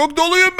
çok doluyum ben. Aa!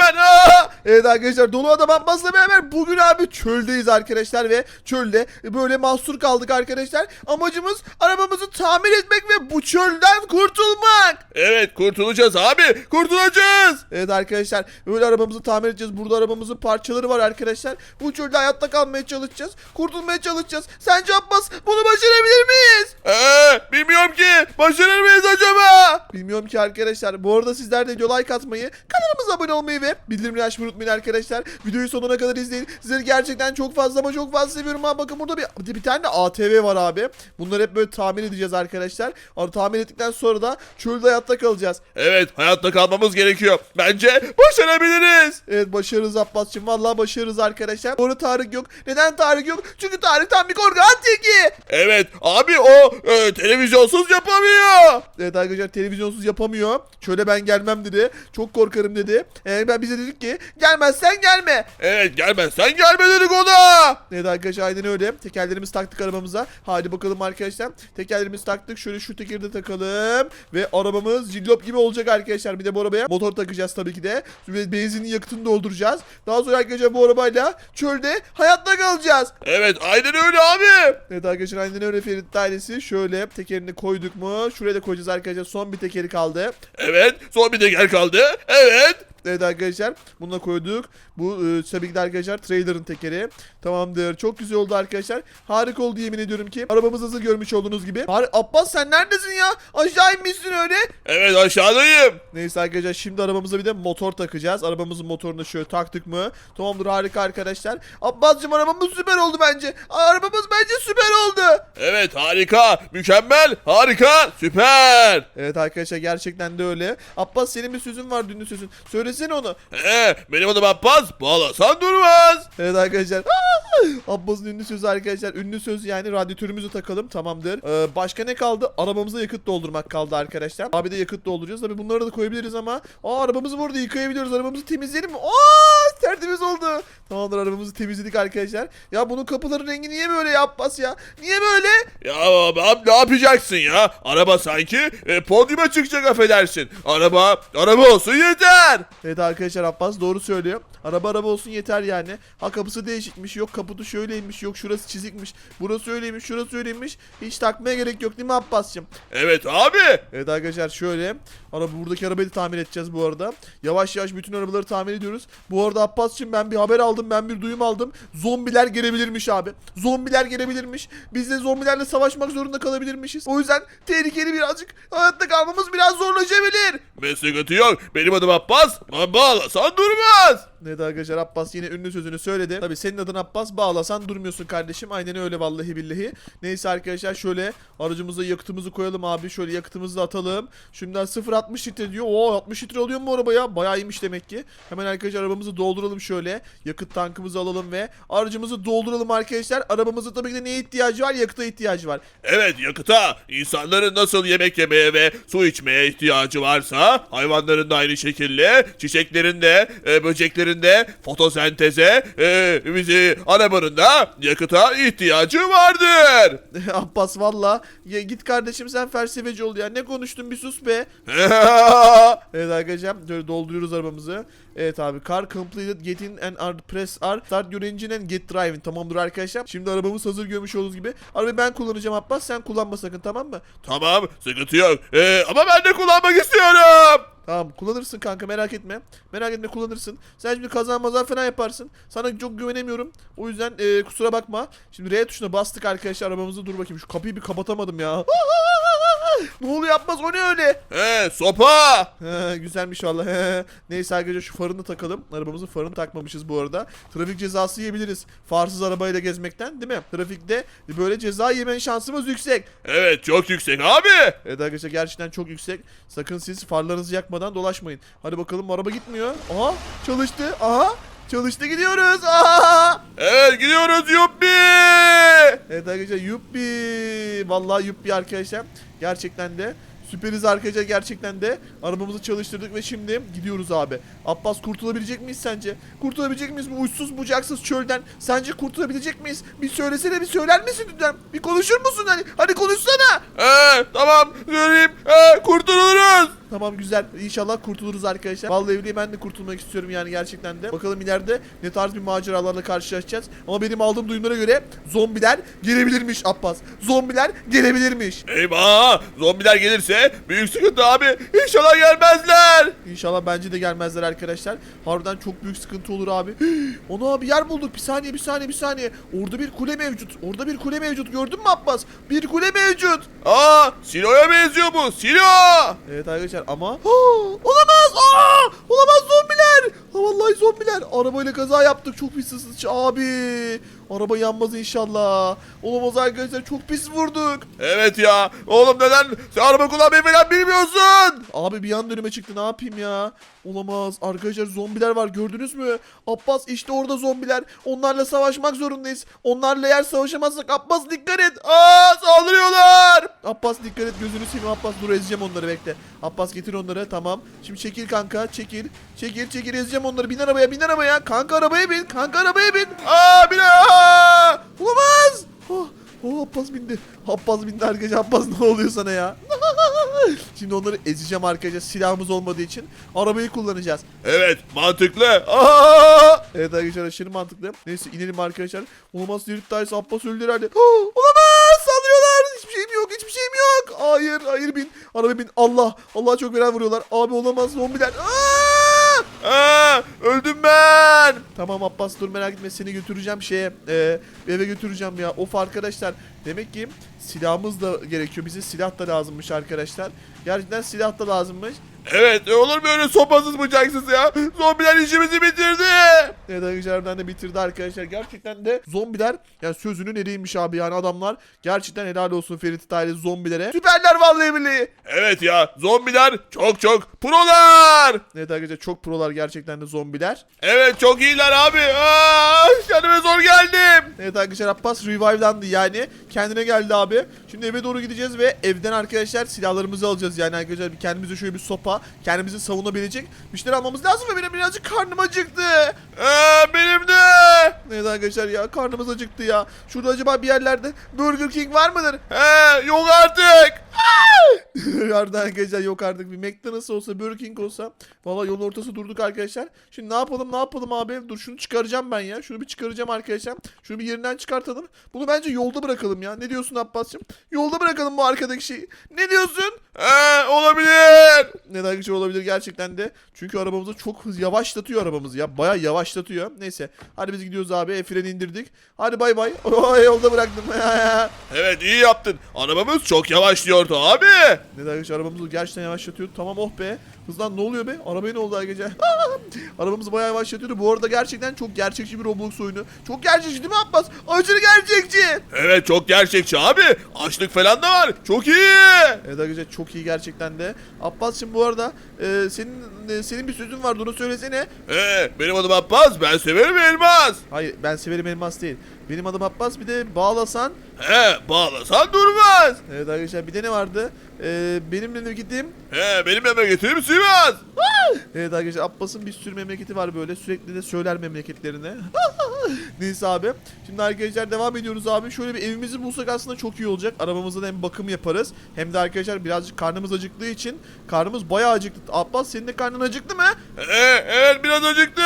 Evet arkadaşlar dolu adam Abbas'la beraber bugün abi çöldeyiz arkadaşlar ve çölde böyle mahsur kaldık arkadaşlar. Amacımız arabamızı tamir etmek ve bu çölden kurtulmak. Evet kurtulacağız abi kurtulacağız. Evet arkadaşlar böyle arabamızı tamir edeceğiz. Burada arabamızın parçaları var arkadaşlar. Bu çölde hayatta kalmaya çalışacağız. Kurtulmaya çalışacağız. Sence Abbas bunu başarabilir miyiz? Ee, bilmiyorum ki başarır mıyız acaba? Bilmiyorum ki arkadaşlar. Bu arada sizler de like atmayı, kanalımıza abone olmayı ve bildirimleri açmayı unutmayın arkadaşlar. Videoyu sonuna kadar izleyin. Sizleri gerçekten çok fazla ama çok fazla seviyorum ha. Bakın burada bir, bir, tane de ATV var abi. Bunları hep böyle tamir edeceğiz arkadaşlar. Onu tamir ettikten sonra da çölde hayatta kalacağız. Evet hayatta kalmamız gerekiyor. Bence başarabiliriz. Evet başarırız Abbas'cığım. Vallahi başarırız arkadaşlar. Doğru Tarık yok. Neden Tarık yok? Çünkü Tarık tam bir korkak teki. Evet abi o e, televizyonsuz yapamıyor. Evet arkadaşlar televizyonsuz yapamıyor. Şöyle ben gelmem dedi. Çok korkarım dedi. Ee, ben bize dedik ki gelmezsen gelme. Evet gelmezsen gelme dedik ona. Evet arkadaşlar aynen öyle. Tekerlerimizi taktık arabamıza. Hadi bakalım arkadaşlar. Tekerlerimizi taktık. Şöyle şu tekeri de takalım. Ve arabamız cillop gibi olacak arkadaşlar. Bir de bu arabaya motor takacağız tabii ki de. Ve benzinin yakıtını dolduracağız. Daha sonra arkadaşlar bu arabayla çölde hayatta kalacağız. Evet aynen öyle abi. Evet arkadaşlar aynen öyle Ferit ailesi. Şöyle tekerini koyduk mu? Şuraya da koyacağız arkadaşlar. Son bir tekeri kaldı. Evet son bir teker kaldı. Evet. Evet arkadaşlar bunu da koyduk. Bu e, tabii ki de arkadaşlar trailer'ın tekeri. Tamamdır. Çok güzel oldu arkadaşlar. Harika oldu yemin ediyorum ki. Arabamız hazır görmüş olduğunuz gibi. Har Abbas sen neredesin ya? Aşağı inmişsin öyle. Evet aşağıdayım. Neyse arkadaşlar şimdi arabamıza bir de motor takacağız. Arabamızın motorunu şöyle taktık mı? Tamamdır harika arkadaşlar. Abbascığım arabamız süper oldu bence. Arabamız bence süper oldu. Evet harika. Mükemmel. Harika. Süper. Evet arkadaşlar gerçekten de öyle. Abbas senin bir sözün var dünlü sözün. Söylesene onu. Ee, benim adım Abbas. Bağlasan durmaz. Evet arkadaşlar. Abbas'ın ünlü sözü arkadaşlar. Ünlü söz yani radyatörümüzü takalım tamamdır. Ee, başka ne kaldı? Arabamıza yakıt doldurmak kaldı arkadaşlar. Abi de yakıt dolduracağız. Tabii bunları da koyabiliriz ama. Aa arabamızı burada yıkayabiliyoruz. Arabamızı temizleyelim mi? Aa tertemiz oldu. Tamamdır arabamızı temizledik arkadaşlar. Ya bunun kapıların rengi niye böyle ya Abbas ya? Niye böyle? Ya abi ne yapacaksın ya? Araba sanki e, podyuma çıkacak affedersin. Araba, araba olsun yeter. Evet arkadaşlar Abbas doğru söylüyor. Araba araba olsun yeter yani. Ha kapısı değişikmiş. Yok kaputu şöyleymiş. Yok şurası çizikmiş. Burası öyleymiş. Şurası öyleymiş. Hiç takmaya gerek yok değil mi Abbas'cığım? Evet abi. Evet arkadaşlar şöyle. Araba buradaki arabayı da tamir edeceğiz bu arada. Yavaş yavaş bütün arabaları tamir ediyoruz. Bu arada Abbas'cığım ben bir haber aldım. Ben bir duyum aldım. Zombiler gelebilirmiş abi. Zombiler gelebilirmiş. Biz de zombilerle savaşmak zorunda kalabilirmişiz. O yüzden tehlikeli birazcık. Hayatta kalmamız biraz zorlaşabilir. Ve sıkıntı yok. Benim adım Abbas. Ba- Bağlasan durmaz. Evet arkadaşlar Abbas yine ünlü sözünü söyledi. Tabi senin adın Abbas bağlasan durmuyorsun kardeşim. Aynen öyle vallahi billahi. Neyse arkadaşlar şöyle aracımıza yakıtımızı koyalım abi. Şöyle yakıtımızı da atalım. Şimdiden 0.60 litre diyor. Oo 60 litre alıyor mu bu arabaya? Bayağı iyiymiş demek ki. Hemen arkadaşlar arabamızı dolduralım şöyle. Yakıt tankımızı alalım ve aracımızı dolduralım arkadaşlar. Arabamızın tabii ki de neye ihtiyacı var? Yakıta ihtiyacı var. Evet yakıta. İnsanların nasıl yemek yemeye ve su içmeye ihtiyacı varsa hayvanların da aynı şekilde çiçeklerin de e, böceklerin de fotosenteze e, bizi arabanın da yakıta ihtiyacı vardır. Abbas valla. Ya git kardeşim sen felsefeci ol ya. Ne konuştun bir sus be. Evet arkadaşlar şöyle dolduruyoruz arabamızı. Evet abi car completed get in and are press R start your engine and get driving tamamdır arkadaşlar. Şimdi arabamız hazır görmüş olduğunuz gibi. Arabayı ben kullanacağım Abbas sen kullanma sakın tamam mı? tamam sıkıntı yok. E, ama ben de kullanmak istiyorum. Tamam kullanırsın kanka merak etme. Merak etme kullanırsın. Sen şimdi kaza maza falan yaparsın. Sana çok güvenemiyorum. O yüzden e, kusura bakma. Şimdi R tuşuna bastık arkadaşlar arabamızı dur bakayım. Şu kapıyı bir kapatamadım ya. ne oluyor yapmaz o ne öyle? He sopa. He, güzelmiş valla. He. Neyse arkadaşlar şu farını takalım. Arabamızın farını takmamışız bu arada. Trafik cezası yiyebiliriz. Farsız arabayla gezmekten değil mi? Trafikte böyle ceza yeme şansımız yüksek. Evet çok yüksek abi. Evet arkadaşlar gerçekten çok yüksek. Sakın siz farlarınızı yakmadan dolaşmayın. Hadi bakalım araba gitmiyor. Aha çalıştı. Aha çalıştı gidiyoruz. Aha. Evet gidiyoruz yuppi. Evet arkadaşlar yuppi. Vallahi yuppi arkadaşlar. Gerçekten de süperiz arkadaşlar gerçekten de. Arabamızı çalıştırdık ve şimdi gidiyoruz abi. Abbas kurtulabilecek miyiz sence? Kurtulabilecek miyiz bu uçsuz bucaksız çölden? Sence kurtulabilecek miyiz? Bir söylesene bir söyler misin lütfen? Bir konuşur musun hani? Hadi konuşsana. Ee, tamam söyleyeyim. Ee. Tamam güzel. İnşallah kurtuluruz arkadaşlar. Vallahi evliyim ben de kurtulmak istiyorum yani gerçekten de. Bakalım ileride ne tarz bir maceralarla karşılaşacağız. Ama benim aldığım duyumlara göre zombiler gelebilirmiş Abbas. Zombiler gelebilirmiş. Eyvah! Zombiler gelirse büyük sıkıntı abi. İnşallah gelmezler. İnşallah bence de gelmezler arkadaşlar. Harbiden çok büyük sıkıntı olur abi. Onu abi yer bulduk. Bir saniye bir saniye bir saniye. Orada bir kule mevcut. Orada bir kule mevcut. Gördün mü Abbas? Bir kule mevcut. Aa! Silo'ya benziyor bu. Silo! Evet arkadaşlar ama Ha, olamaz. Aa! Olamaz zombiler. Ha, vallahi zombiler. Arabayla kaza yaptık. Çok pis abi. Araba yanmaz inşallah. Olamaz arkadaşlar. Çok pis vurduk. Evet ya. Oğlum neden sen araba kullanmayı falan bilmiyorsun? Abi bir an önüme çıktı. Ne yapayım ya? Olamaz. Arkadaşlar zombiler var. Gördünüz mü? Abbas işte orada zombiler. Onlarla savaşmak zorundayız. Onlarla eğer savaşamazsak Abbas dikkat et. Aa! Saldırıyorlar. Abbas dikkat et gözünü seveyim Abbas dur ezeceğim onları bekle. Abbas getir onları tamam. Şimdi çekil kanka çekil. Çekil çekil ezeceğim onları bin arabaya bin arabaya. Kanka arabaya bin kanka arabaya bin. Aa! Bir de- Aa! Olamaz. Oh, oh Abbas bindi. Abbas bindi arkadaşlar Abbas ne oluyor sana ya? Şimdi onları ezeceğim arkadaşlar silahımız olmadığı için. Arabayı kullanacağız. Evet mantıklı. Aa! Evet arkadaşlar aşırı mantıklı. Neyse inelim arkadaşlar. Olamaz Dirit Dayısı Abbas öldü herhalde. Oh, olamaz saldırıyorlar. Hiçbir şeyim yok hiçbir şeyim yok. Hayır hayır bin. Araba bin. Allah. Allah çok fena vuruyorlar. Abi olamaz zombiler. Aa! Aa! Öldüm ben. Tamam Abbas dur merak etme seni götüreceğim şeye. E, eve götüreceğim ya. Of arkadaşlar. Demek ki silahımız da gerekiyor. Bize silah da lazımmış arkadaşlar. Gerçekten silah da lazımmış. Evet olur mu öyle sopasız bıçaksız ya? Zombiler işimizi bitirdi. Evet arkadaşlar de bitirdi arkadaşlar. Gerçekten de zombiler yani sözünün eriymiş abi yani adamlar. Gerçekten helal olsun Ferit aile zombilere. Süperler vallahi billahi. Evet ya zombiler çok çok prolar. Evet arkadaşlar çok prolar gerçekten de zombiler. Evet çok iyiler abi. Aa, kendime zor geldim. Evet arkadaşlar Abbas revive'landı yani. Kendine geldi abi. Şimdi eve doğru gideceğiz ve evden arkadaşlar silahlarımızı alacağız. Yani arkadaşlar kendimize şöyle bir sopa, kendimizi savunabilecek şeyler almamız lazım ve benim birazcık karnım acıktı. Aa, benim de. Evet arkadaşlar ya karnımız acıktı ya. Şurada acaba bir yerlerde Burger King var mıdır? He, yok artık. Yardım arkadaşlar yok artık bir McDonald's olsa Burger King olsa. Valla yolun ortası durduk arkadaşlar. Şimdi ne yapalım ne yapalım abi? Dur şunu çıkaracağım ben ya. Şunu bir çıkaracağım arkadaşlar. Şunu bir yerinden çıkartalım. Bunu bence yolda bırakalım ya. Ne diyorsun Abbas'cığım? Yolda bırakalım bu arkadaki şeyi. Ne diyorsun? He, olabilir. Neden güzel olabilir gerçekten de. Çünkü arabamızı çok hız yavaşlatıyor arabamızı ya. Baya yavaşlatıyor. Neyse. Hadi biz gidiyoruz abi. E, freni indirdik. Hadi bay bay. Yolda bıraktım. Evet iyi yaptın. Arabamız çok yavaşlıyordu abi. Neden arkadaşlar arabamızı gerçekten yavaşlatıyordu. Tamam oh be. Hızlan ne oluyor be? Arabaya ne oldu arkadaşlar? Arabamızı bayağı yavaşlatıyordu. Bu arada gerçekten çok gerçekçi bir Roblox oyunu. Çok gerçekçi değil mi Abbas? Aşırı gerçekçi. Evet çok gerçekçi abi. Açlık falan da var. Çok iyi. Evet arkadaşlar çok iyi gerçekten de. Abbas şimdi bu arada e, senin e, senin bir sözün vardı onu söylesene. He, benim adım Abbas. Ben severim elmas. Hayır ben severim elmas değil. Benim adım Abbas bir de bağlasan. He, bağlasan durmaz. Evet arkadaşlar bir de ne vardı? E, benim memleketim. He, benim memleketim Sivas. Evet arkadaşlar Abbas'ın bir sürü memleketi var böyle. Sürekli de söyler memleketlerine. Neyse abi. Şimdi arkadaşlar devam ediyoruz abi. Şöyle bir evimizi bulsak aslında çok iyi olacak. Arabamızda da hem bakım yaparız. Hem de arkadaşlar birazcık karnımız acıktığı için. Karnımız bayağı acıktı. Abbas senin de karnın acıktı mı? He, evet biraz acıktı.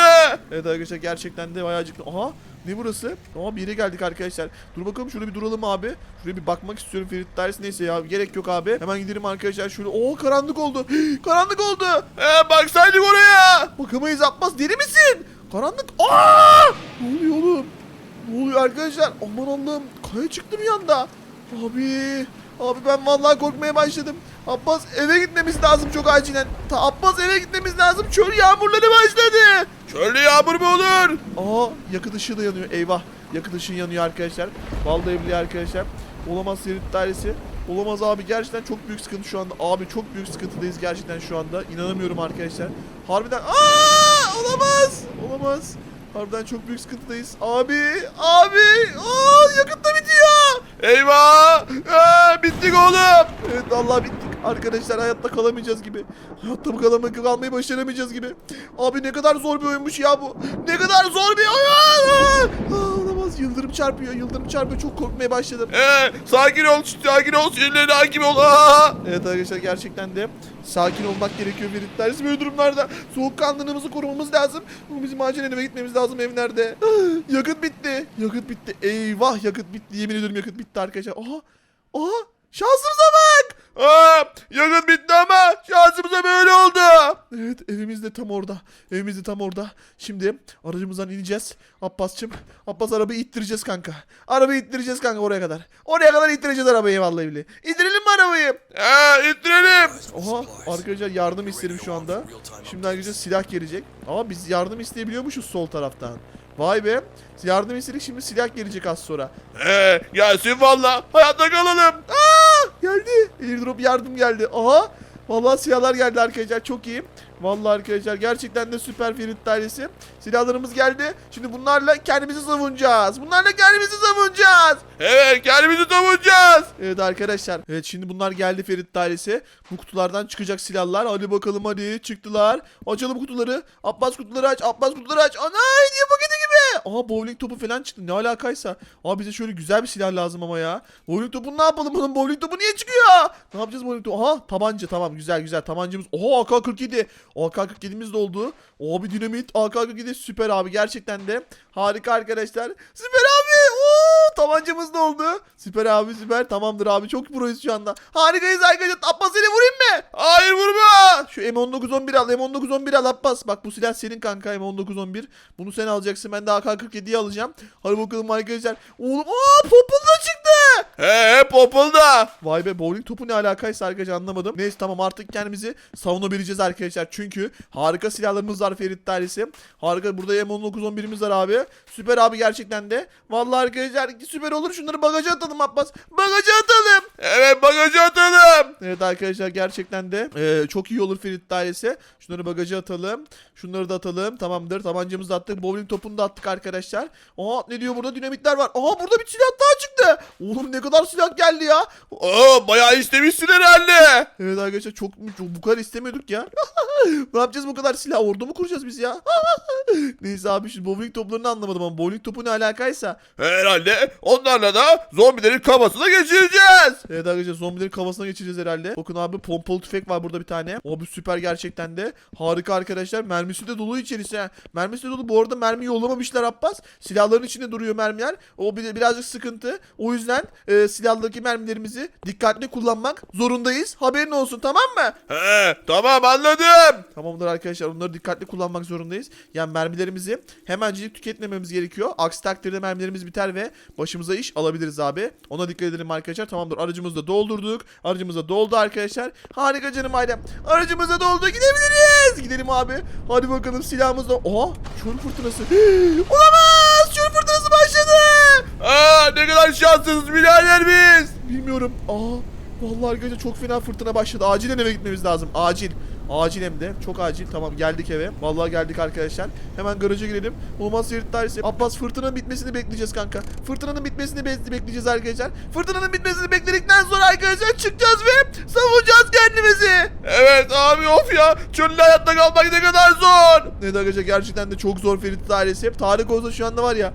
Evet arkadaşlar gerçekten de bayağı acıktı. Aha ne burası? Ama bir yere geldik arkadaşlar. Dur bakalım şurada bir duralım abi. Şuraya bir bakmak istiyorum Ferit Dairesi. Neyse ya gerek yok abi. Hemen gidelim arkadaşlar. Şöyle Oo karanlık oldu. karanlık oldu. He, baksaydık oraya. Bakamayız Abbas deli misin? Karanlık. Aa! Ne oluyor oğlum? Ne oluyor arkadaşlar? Aman Allah'ım. Kaya çıktı bir anda. Abi. Abi ben vallahi korkmaya başladım. Abbas eve gitmemiz lazım çok acilen. Ta Abbas eve gitmemiz lazım. Çöl yağmurları başladı. Çölde yağmur mu olur? Aa yakıt ışığı da yanıyor. Eyvah. Yakıt ışığı yanıyor arkadaşlar. Vallahi billahi arkadaşlar. Olamaz Ferit dairesi. Olamaz abi gerçekten çok büyük sıkıntı şu anda. Abi çok büyük sıkıntıdayız gerçekten şu anda. İnanamıyorum arkadaşlar. Harbiden aa olamaz. Olamaz. Harbiden çok büyük sıkıntıdayız. Abi, abi, aa yakıt da bitiyor. Eyvah. He, bittik oğlum. Evet vallahi bittik. Arkadaşlar hayatta kalamayacağız gibi. Hayatta bu kalama kalmayı başaramayacağız gibi. Abi ne kadar zor bir oyunmuş ya bu. Ne kadar zor bir oyun. Aa, olamaz yıldırım çarpıyor yıldırım çarpıyor çok korkmaya başladım. Ee, sakin ol, sakin ol, sinirlerine hakim ol. Aa! Evet arkadaşlar gerçekten de sakin olmak gerekiyor Ferit Böyle durumlarda soğukkanlılığımızı korumamız lazım. Bu bizim acilen eve gitmemiz lazım ev nerede? Ah, yakıt bitti. Yakıt bitti. Eyvah yakıt bitti. Yemin ediyorum yakıt bitti arkadaşlar. Aha. Aha. Şansımıza bak. Aa, yakın bitti ama şansımıza böyle oldu. Evet evimiz de tam orada. Evimiz de tam orada. Şimdi aracımızdan ineceğiz. Abbas'cım. Abbas arabayı ittireceğiz kanka. Arabayı ittireceğiz kanka oraya kadar. Oraya kadar ittireceğiz arabayı vallahi billahi. İttirelim mi arabayı? Ee, ittirelim. Oha arkadaşlar yardım istedim şu anda. Şimdi arkadaşlar silah gelecek. Ama biz yardım isteyebiliyormuşuz sol taraftan. Vay be. Yardım istedik şimdi silah gelecek az sonra. Ee, gelsin valla. Hayatta kalalım. Aa geldi. Airdrop yardım geldi. Aha. Vallahi silahlar geldi arkadaşlar çok iyi. Vallahi arkadaşlar gerçekten de süper Ferit dairesi. Silahlarımız geldi. Şimdi bunlarla kendimizi savunacağız. Bunlarla kendimizi savunacağız. Evet, kendimizi savunacağız. Evet arkadaşlar. Evet şimdi bunlar geldi Ferit dairesi. Bu kutulardan çıkacak silahlar. Hadi bakalım hadi çıktılar. Açalım kutuları. Abbas kutuları aç. Abbas kutuları aç. Ana hediye paketi. Aha bowling topu falan çıktı. Ne alakaysa. Aa bize şöyle güzel bir silah lazım ama ya. Bowling topu ne yapalım bunun bowling topu niye çıkıyor? Ne yapacağız bowling topu? Aha tabanca tamam güzel güzel tabancamız. Oha AK-47. AK-47'miz de oldu. Abi dinamit AK-47 süper abi gerçekten de harika arkadaşlar. Süper abi. Oo tabancamız da oldu. Süper abi süper. Tamamdır abi çok proyuz şu anda. Harikayız arkadaşlar. Abbas seni vurayım mı? Hayır vurma. Şu M1911 al. M1911 al Abbas. Bak bu silah senin kanka M1911. Bunu sen alacaksın. Ben de AK-47'yi alacağım. Hadi bakalım arkadaşlar. Oğlum aa popul çıktı. He, populda. Vay be bowling topu ne alakaysa arkadaşlar anlamadım. Neyse tamam artık kendimizi savunabileceğiz arkadaşlar. Çünkü harika silahlarımız var Ferit dairesi. Harika burada M1911'imiz var abi. Süper abi gerçekten de. Vallahi arkadaşlar süper olur. Şunları bagaja atalım Abbas. Bagaja atalım. Evet, bagajı atalım. Evet arkadaşlar gerçekten de eee, çok iyi olur Ferit dairesi. Şunları bagaja atalım. Şunları da atalım. Tamamdır. Tabancamızı da attık. Bowling topunu da attık arkadaşlar. Aha ne diyor burada? Dinamitler var. Aha burada bir silah daha çıktı. Oğlum ne kadar silah geldi ya. Oo, bayağı istemişsin herhalde. Evet arkadaşlar çok, çok bu kadar istemiyorduk ya. ne yapacağız bu kadar silah? Ordu mu kuracağız biz ya? Neyse abi şu bowling toplarını anlamadım ama bowling topu ne alakaysa. Herhalde onlarla da zombilerin kafasına geçireceğiz. Evet arkadaşlar zombilerin kafasına geçeceğiz herhalde. Bakın abi pompalı tüfek var burada bir tane. Abi süper gerçekten de. Harika arkadaşlar. Mermisi de dolu içerisi. ha. Mermisi de dolu. Bu arada mermi yollamamışlar Abbas. Silahların içinde duruyor mermiler. O bir, birazcık sıkıntı. O yüzden e, silahlardaki mermilerimizi dikkatli kullanmak zorundayız. Haberin olsun tamam mı? He, tamam anladım. Tamamdır arkadaşlar onları dikkatli kullanmak zorundayız. Yani mermilerimizi hemencik tüketmememiz gerekiyor. Aksi takdirde mermilerimiz biter ve başımıza iş alabiliriz abi. Ona dikkat edelim arkadaşlar. Tamamdır aracımızı da doldurduk. Aracımız da doldu arkadaşlar. Harika canım ailem. Aracımız da doldu gidebiliriz. Gidelim abi. Hadi bakalım silahımız da. Oha çöl fırtınası. Olamaz. Aa, ne kadar şanssızız birader biz. Bilmiyorum. Aa vallahi arkadaşlar çok fena fırtına başladı. Acilen eve gitmemiz lazım. Acil. Acil hem de. Çok acil. Tamam geldik eve. Vallahi geldik arkadaşlar. Hemen garaja girelim. Olmaz Ferit. Abbas fırtınanın bitmesini bekleyeceğiz kanka. Fırtınanın bitmesini be- bekleyeceğiz arkadaşlar. Fırtınanın bitmesini bekledikten sonra arkadaşlar çıkacağız ve savunacağız kendimizi. Evet abi of ya. Çölde hayatta kalmak ne kadar zor. Evet arkadaşlar gerçekten de çok zor Ferit dairesi. Tarık olsa şu anda var ya.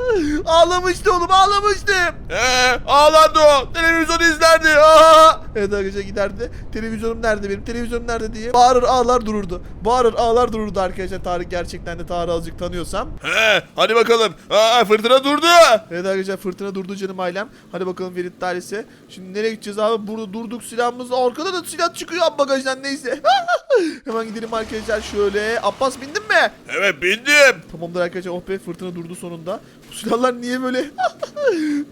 ağlamıştı oğlum ağlamıştı. He, ağlardı o. Televizyon izlerdi. Aa. Evet arkadaşlar giderdi. Televizyonum nerede benim? Televizyonum nerede diye bağırır ağlar dururdu. Bağırır ağlar dururdu arkadaşlar Tarık gerçekten de Tarık'ı azıcık tanıyorsam. He, hadi bakalım. Aa, fırtına durdu. Evet arkadaşlar fırtına durdu canım ailem. Hadi bakalım Ferit dairesi. Şimdi nereye gideceğiz abi? Burada durduk silahımız. Arkada da silah çıkıyor abi bagajdan neyse. Hemen gidelim arkadaşlar şöyle. Abbas bindin mi? Evet bindim. Tamamdır arkadaşlar oh be fırtına durdu sonunda. Bu silahlar niye böyle?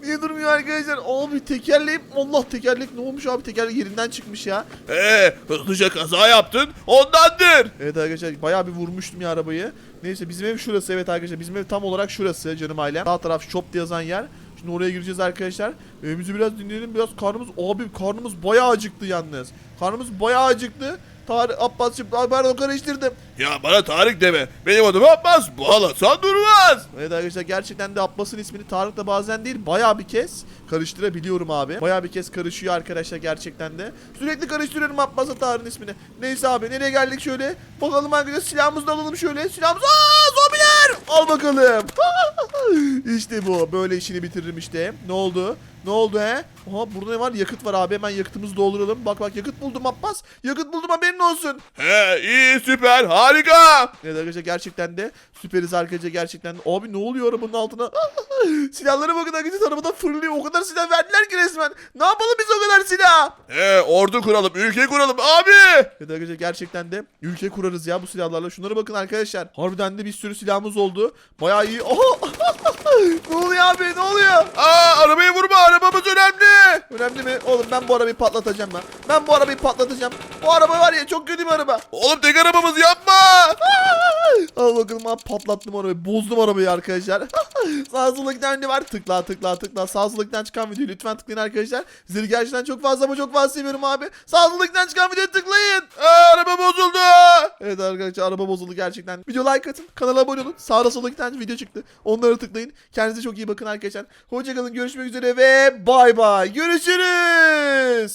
niye durmuyor arkadaşlar? Abi tekerleğim Allah tekerlek ne olmuş abi tekerlek yerinden çıkmış ya. He, hızlıca kaza yaptın. Ondandır. Evet arkadaşlar bayağı bir vurmuştum ya arabayı. Neyse bizim ev şurası evet arkadaşlar bizim ev tam olarak şurası canım ailem. Sağ taraf shop diye yazan yer. Şimdi oraya gireceğiz arkadaşlar. Evimizi biraz dinleyelim biraz karnımız abi karnımız bayağı acıktı yalnız. Karnımız bayağı acıktı. Tarık Abbas'cığım Ay, pardon karıştırdım. Ya bana Tarık deme. Benim adım Abbas. Bağlasan durmaz. Evet arkadaşlar gerçekten de Abbas'ın ismini Tarık da bazen değil bayağı bir kez karıştırabiliyorum abi. Bayağı bir kez karışıyor arkadaşlar gerçekten de. Sürekli karıştırıyorum Abbas'la Tarık'ın ismini. Neyse abi nereye geldik şöyle. Bakalım arkadaşlar silahımızı da alalım şöyle. Silahımız Aa zombiler! Al bakalım. işte bu. Böyle işini bitiririm işte. Ne oldu? Ne oldu he? Aha burada ne var? Yakıt var abi. Hemen yakıtımızı dolduralım. Bak bak yakıt buldum Abbas. Yakıt buldum haberin olsun. He iyi süper harika. Evet arkadaşlar gerçekten de süperiz arkadaşlar gerçekten de. Abi ne oluyor arabanın altına? Silahlara bakın arkadaşlar arabadan fırlıyor. O kadar silah verdiler ki resmen. Ne yapalım biz o kadar silah? He ordu kuralım ülke kuralım abi. Evet arkadaşlar gerçekten de ülke kurarız ya bu silahlarla. Şunlara bakın arkadaşlar. Harbiden de bir sürü silahımız oldu. Bayağı iyi. Oha! ne oluyor abi ne oluyor? Aa arabayı vurma arabamız önemli. Önemli mi? Oğlum ben bu arabayı patlatacağım ben. Ben bu arabayı patlatacağım. Bu araba var ya çok kötü bir araba. Oğlum tek arabamız yapma. Al bakalım abi patlattım arabayı. Bozdum arabayı arkadaşlar. sağ sola giden var? Tıkla tıkla tıkla. Sağ sola giden çıkan videoyu lütfen tıklayın arkadaşlar. Sizleri çok fazla ama çok fazla seviyorum abi. Sağ sola giden çıkan videoyu tıklayın. Aa, araba bozuldu. Evet arkadaşlar araba bozuldu gerçekten. Video like atın. Kanala abone olun. Sağda solda iki tane video çıktı. Onlara tıklayın. Kendinize çok iyi bakın arkadaşlar. Hoşçakalın. Görüşmek üzere ve bay bay. Görüşürüz.